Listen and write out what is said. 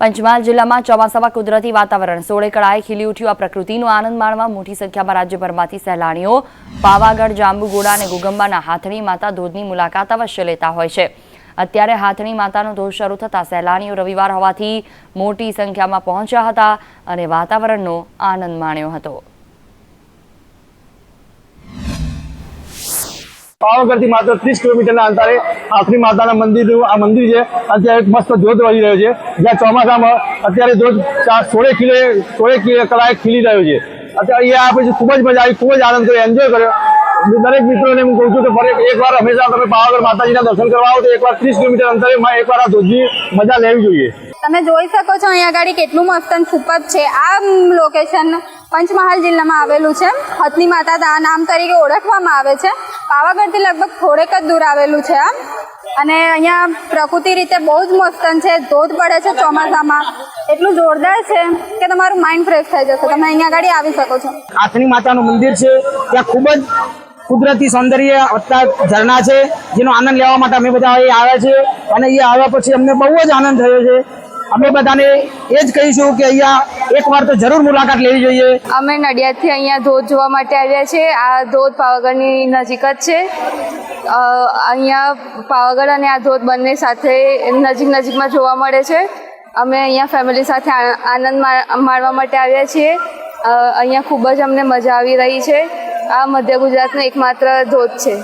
પંચમહાલ જિલ્લામાં ચોમાસામાં કુદરતી વાતાવરણ. સોળે કળાએ ખીલી ઉઠ્યું આ પ્રકૃતિનો આનંદ માણવા મોટી સંખ્યામાં રાજ્યભરમાંથી સહેલાણીઓ પાવાગઢ, જાંબુગોડા અને ગુગંબાના હાથણી માતા ધોધની મુલાકાત અવશ્ય લેતા હોય છે. અત્યારે હાથણી માતાનો ધોધ શરૂ થતાં સહેલાણીઓ રવિવાર હોવાથી મોટી સંખ્યામાં પહોંચ્યા હતા અને વાતાવરણનો આનંદ માણ્યો હતો. પાવાગઢથી માત્ર ત્રીસ કિલોમીટરના અંતરે આખરી માતાના મંદિરનું આ મંદિર છે. અત્યારે એક મસ્ત ધોધ વળી રહ્યો છે. જ્યાં ચોમાસામાં અત્યારે ધોધ સોળે કિલો, સોળે કિલે કલાએ ખીલી રહ્યો છે. અત્યારે અહીંયા આપણે ખૂબ જ મજા આવી, ખૂબ જ આનંદ કર્યો એન્જોય કર્યો. દરેક મિત્રોને હું કહું છું કે ફરી એકવાર હંમેશા તમે પાવાગઢ માતાજીના દર્શન કરવા આવો તો એકવાર ત્રીસ કિલોમીટર અંતરે એકવાર આ ધોધની મજા લેવી જોઈએ. તમે જોઈ શકો છો અહીંયા આગળ કેટલું મસ્ત અને સુપર છે. આ લોકેશન પંચમહાલ જિલ્લામાં આવેલું છે. હથની માતા નામ તરીકે ઓળખવામાં આવે છે. પાવાગઢથી લગભગ થોડેક જ દૂર આવેલું છે, આમ. અને અહીંયા પ્રકૃતિ રીતે બહુ જ મસ્તન છે, ધોધ પડે છે ચોમાસામાં. એટલું જોરદાર છે કે તમારું માઇન્ડ ફ્રેશ થઈ જશે. તમે અહીંયા આગળ આવી શકો છો. આથણી માતાનું મંદિર છે. ત્યાં ખૂબ જ કુદરતી સૌંદર્ય વત્તા ઝરણા છે, જેનો આનંદ લેવા માટે અમે બધા અહીં આવ્યા છીએ. અને અહીંયા આવ્યા પછી અમને બહુ જ આનંદ થયો છે. અમે બધાને એ જ કહીશું કે અહીંયા એકવાર તો જરૂર મુલાકાત લેવી જોઈએ. અમે નડિયાદથી અહીંયા ધોધ જોવા માટે આવ્યા છીએ આ ધોધ પાવાગઢની નજીક જ છે. અહીંયા પાવાગઢ અને આ ધોધ બંને સાથે નજીક નજીકમાં જોવા મળે છે. અમે અહીંયા ફેમિલી સાથે આનંદ માણવા માટે આવ્યા છીએ. અહીંયા ખૂબ જ અમને મજા આવી રહી છે. આ મધ્ય ગુજરાતનો એકમાત્ર ધોધ છે.